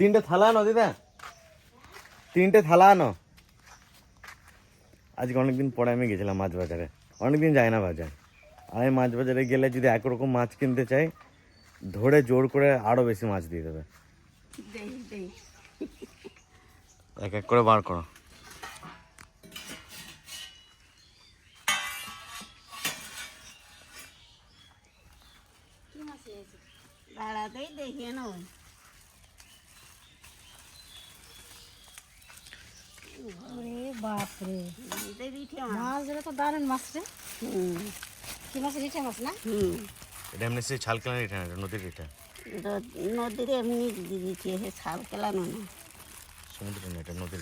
তিনটে থালা আনো দিদা। তিনটে থালা আনো। আজকে অনেকদিন পরে আমি গেছিলাম মাছ বাজারে। অনেকদিন যাই না বাজার। আমি মাছ বাজারে গেলে যদি একরকম মাছ কিনতে চাই ধরে জোর করে আরও বেশি মাছ দিয়ে দেবে। এক এক করে বার করো। দাঁড়া দেই দেখিয়ে নেব ওরে মাছ তো দারুণ মাছ রে। হুম কি মাছ রিঠে মাছ না? এটা এমনি ছাল না নদীর নদীর এমনি দিয়ে দিচ্ছি সে ছাল কেলানো না সমুদ্রের না এটা নদীর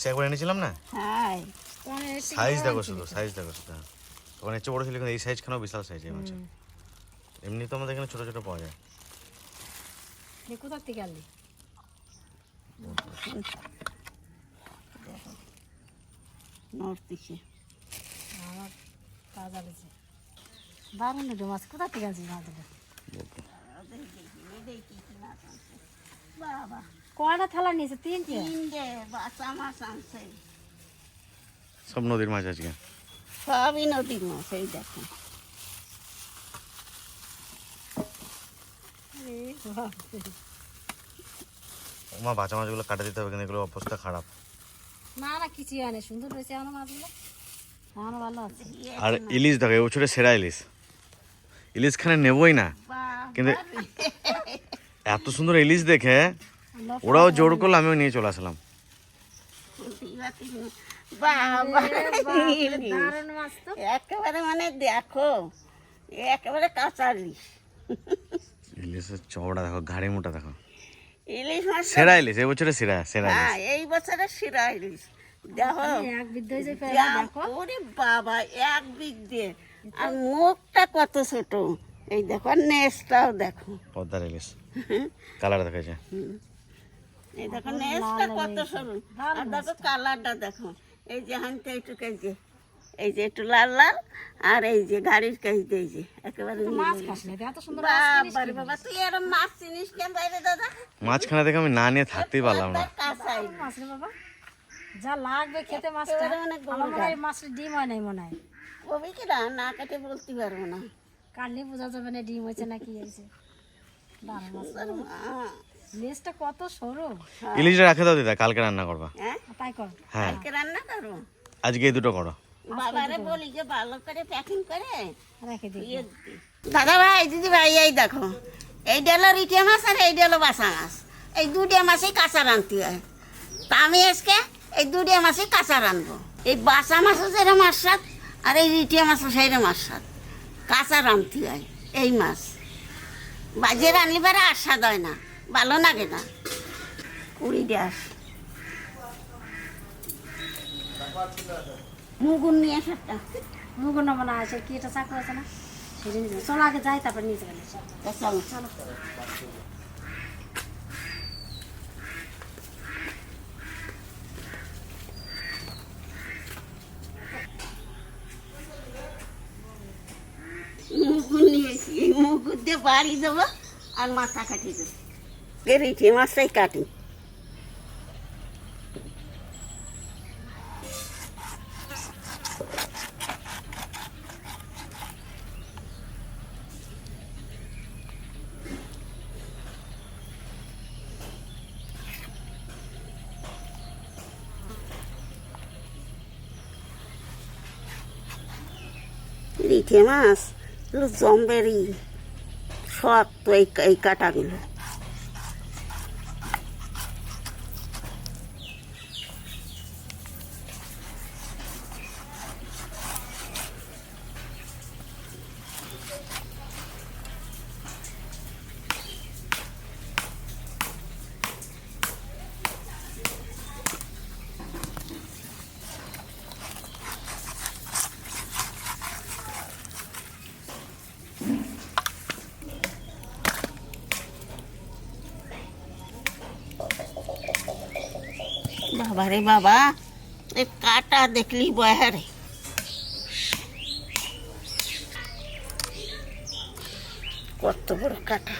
সে একবার এনেছিলাম না? সাইজ দেখো শুধু সাইজ দেখো শুধু বড় ছিল কিন্তু এই সাইজ খানাও বিশাল সাইজ এই এমনি তো আমাদের এখানে ছোট ছোট পাওয়া যায়। কোথার থেকে আনলি? নর্থ দিছে আমার তাজা লেছে দারুণ রে মাছ কোথার থেকে আনছিস মাছগুলো বাবা। কয়টা থালা নিয়েছে? তিনটে? তিনটে বাচ্চা মাছ আনছে। সব নদীর মাছ আজকে? সবই নদীর মাছ এই দেখো। এ বাপরে। মা বাচ্চা মাছগুলো কাটা দিতে হবে কিন্তু এগুলো অবস্থা খারাপ। না না কিছুই আনে সুন্দর হয়েছে আমার মাছগুলো আমার ভালো আছে। আর ইলিশ দেখো এবছরে সেরা ইলিশ। ইলিশ খানে নেবই না। কিন্তু এত সুন্দর ইলিশ দেখে ওরাও জোর করল আমিও নিয়ে চলে আসলাম। একেবারে মানে দেখো একেবারে কাঁচা ইলিশ। ইলিশের চওড়া দেখো ঘাড়ি মোটা দেখো। ইলিশ মাছ সেরা ইলিশ এবছরে সেরা সেরা হ্যাঁ এই বছরে শিরা ইলিশ। দেখো দেখো ওরে বাবা এক বিগ দিয়ে। আর মুখটা কত ছোট। এই দেখো নেসটাও দেখো। পদ্মার ইলিশ। কালার দেখাচ্ছে এই দেখো নেসটা কত সরু। আর দেখো কালারটা দেখো। এই যে হানতে এইটুকু এই যে। এই যে একটু লাল লাল আর এই যে গাড়ির কাজ এই যে একেবারে নীল মাছ। খাস না এত সুন্দর বাবা তুই এরম মাছ চিনিস কেন বাইরে দাদা? মাছখানা দেখে আমি না নিয়ে থাকতেই পারলাম না। বাবা যা লাগবে খেতে মাছটা। মানে আমার মনে হয় মাছের ডিম হয় নাই মনে হয়। কবি কি না না কেটে বলতে পারব না। কাটলে বোঝা যাবে না ডিম হয়েছে না কি হয়েছে। লেজটা কত সরু। ইলিশটা রাখে দাও দিদা কালকে রান্না করবা। হ্যাঁ। তাই কর। হ্যাঁ। কালকে রান্না করব? আজকে এই দুটো করো। বাবারে বলি যে ভালো করে প্যাকিং করে রেখে দিই দাদা ভাই দিদি ভাই এই দেখো এইটা হলো রিটে মাছ আর এইটা হলো বাসা মাছ। এই দুটো মাছই কাঁচা রাঁধতে হয়। তা আমি আজকে এই দুটো মাছই কাঁচা রাঁধবো। এই বাসা মাছও মাছ স্বাদ আর এই রিটে মাছও সেইটা মাছ কাঁচা রাঁধতে হয় এই মাছ। বাজে রান্নি পারে আর স্বাদ হয় না ভালো লাগে না। কুড়ি ডাস মুগুর নিয়ে সাতটা মুগুর না মনে আছে কি এটা চাকু আছে না? সেটা নিয়ে। চলো আগে যাই তারপর নিয়ে যাবেন চলো। চলো। মুগুর দিয়ে বাড়ি দেবো আর মাথা কাটি দেবো মাছটাই কাটি। রিঠে মাছ এগুলো জম্বেরই শক্ত এই এই কাটাগুলো। বাবা বাবা এ কাটা দেখলি বয়ারে কত বড় কাটা।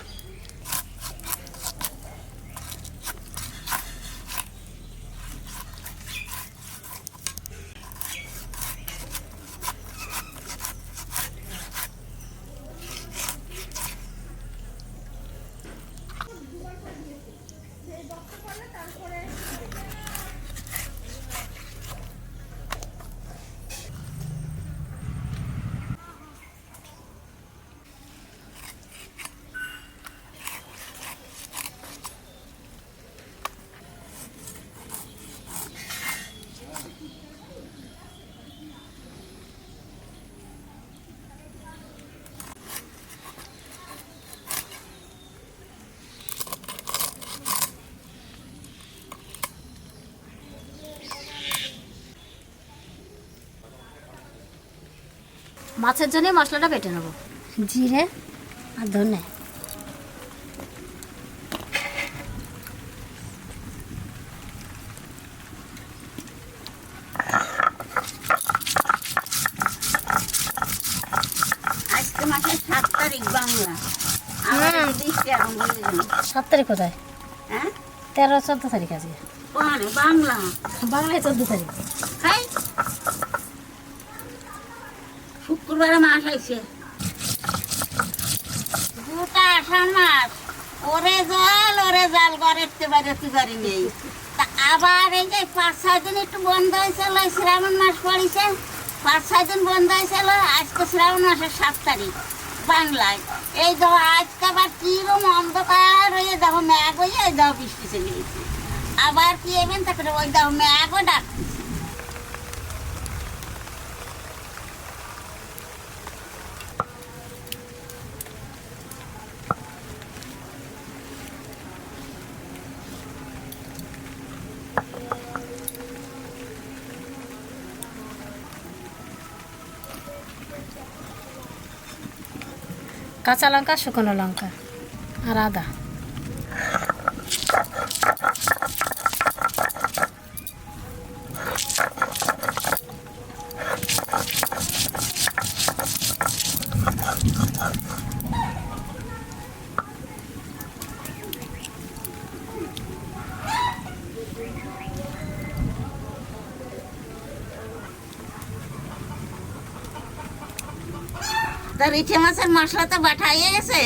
মাছের জন্য মশলাটা বেটে নেব। জিরে আর ধনে। সাত তারিখ কোথায়? হ্যাঁ? তেরো চোদ্দ তারিখ আজকে। বাংলা। বাংলায় চোদ্দ তারিখ। শুক্রবারে মাস আইছে। দুটা আষাঢ় মাস ওরে জল, ওরে জাল গড়েতে বেরোতে পারি নেই। আবার এই যে পাঁচ, ছয় দিন একটু বন্ধ হয়েছিল শ্রাবণ মাস পড়েছে। পাঁচ, ছয় দিন বন্ধ হয়েছিল আজকে শ্রাবণ মাসের সাত তারিখ, বাংলায়। এই দেখো, আজকে আবার কিরম অন্ধকার হয়ে দেখো ম্যাগ হয়ে এই দেখো বৃষ্টি চলে গেছে। আবার কি এবেন তারপরে ওই দেখো ম্যাগও ডাকতেছে। কাঁচা লঙ্কা শুকনো লঙ্কা। আর আদা। তা রিঠে মাছের মশলা তো বাটা হয়ে গেছে।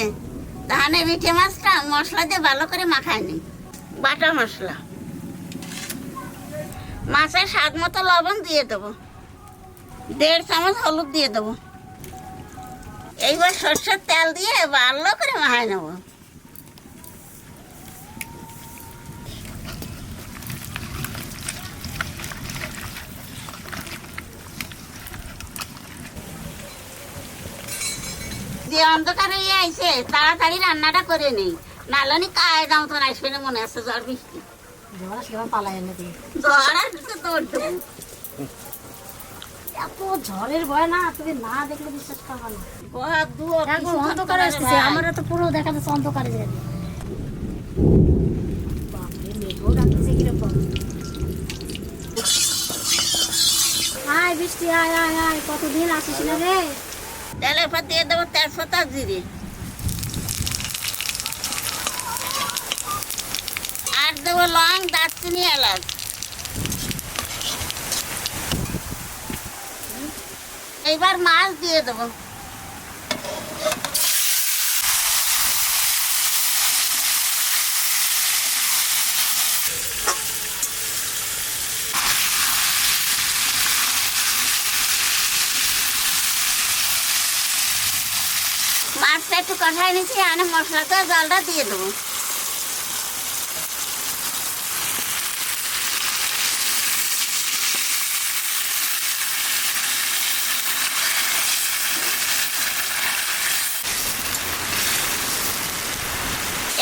তাহলে রিঠে মাছটা মশলা দিয়ে ভালো করে মাখায় নি। বাটা মশলা। মাছের স্বাদ মতো লবণ দিয়ে দেবো। দেড় চামচ হলুদ দিয়ে দেবো। এইবার সর্ষের তেল দিয়ে ভালো করে মাখায় নেব। অন্ধকার হয়ে আইছে তাড়াতাড়ি রান্নাটা করে নেই। নালনি কায় দাম তো আসবে না মনে আছে জ্বর বৃষ্টি সেরকম পালাই এনে দিই জ্বর আসবে তো ওর এত ঝড়ের ভয় না তুমি না দেখলে বিশ্বাস করবে না। বহুত দূর, একদম কিছু অন্ধকার করতে আসছে পারে না। আমার তো পুরো দেখা যাচ্ছে অন্ধকারে যাবে বাপরে মেঘও ডাকতেছে কীরকম। আয় বৃষ্টি আয় আয় আয় কতদিন আসিস না রে? তেলের পর দিয়ে দেবো তেজপাতা জিরে। আর দেবো লং দারচিনি এলাচ। এইবার মাছ দিয়ে দেবো। মাছটা একটু কষাই নিচ্ছি আনে মশলাতে জলটা দিয়ে দেবো।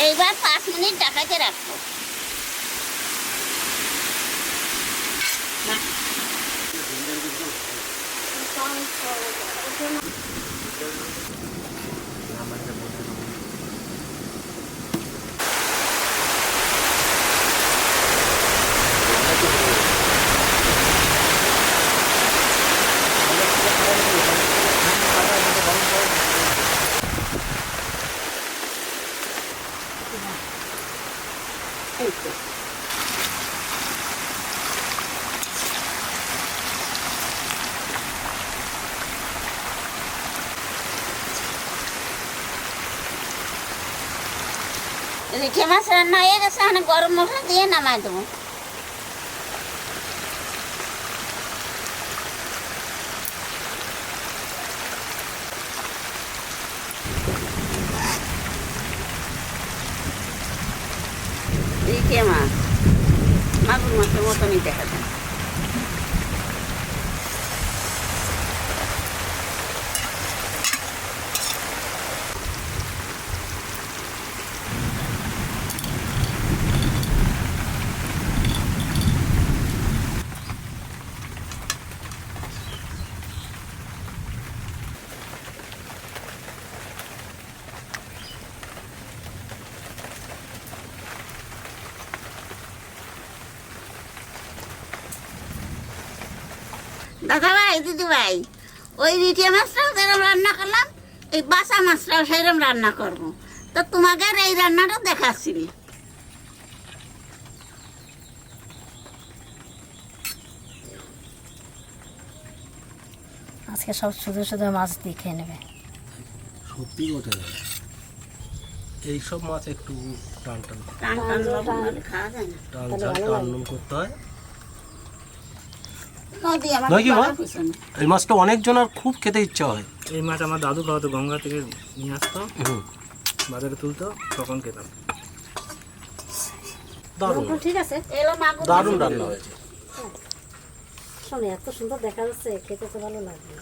এইবার পাঁচ মিনিট ডাকাতে রাখব। এই তো। রিঠে মাছ রান্না হয়ে গেছে মানে গরম মশলা দিয়ে নামাই দেবো রিঠে মাছ মাগুর মাছের মতনই দেখা যায় দাদা ভাই দিদি ভাই ওই রিটে মাছটাও যেরকম রান্না করলাম এই বাসা মাছটাও সেরকম রান্না করব। তো তোমাকে আর এই রান্নাটা দেখাচ্ছি। আজকে সব শুধু শুধু মাছ দিয়ে খেয়ে নেবে। সত্যি ওঠে না এইসব মাছ একটু টান টান। টান টান করতে হয়। নয় কি মা? এই মাছটা অনেকজন আর খুব খেতে ইচ্ছা হয়। এই মাছ আমার দাদু খাওয়াতো গঙ্গা থেকে নিয়ে আসতো। বাজারে তুলতো তখন খেতাম। দারুণ। ঠিক আছে। এলো মাগুর দারুণ রান্না হয়েছে। শোনে এত সুন্দর দেখা যাচ্ছে খেতে তো ভালো লাগবে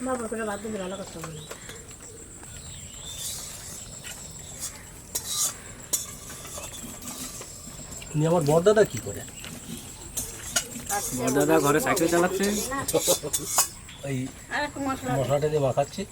আমার বরফের বাদ দিলে ভালো করতে হবে। আমার বড়দাদা কি করে? দাদা ঘরে সাইকেল চালাচ্ছে। এই মশলাটা দিয়ে মাখাচ্ছি।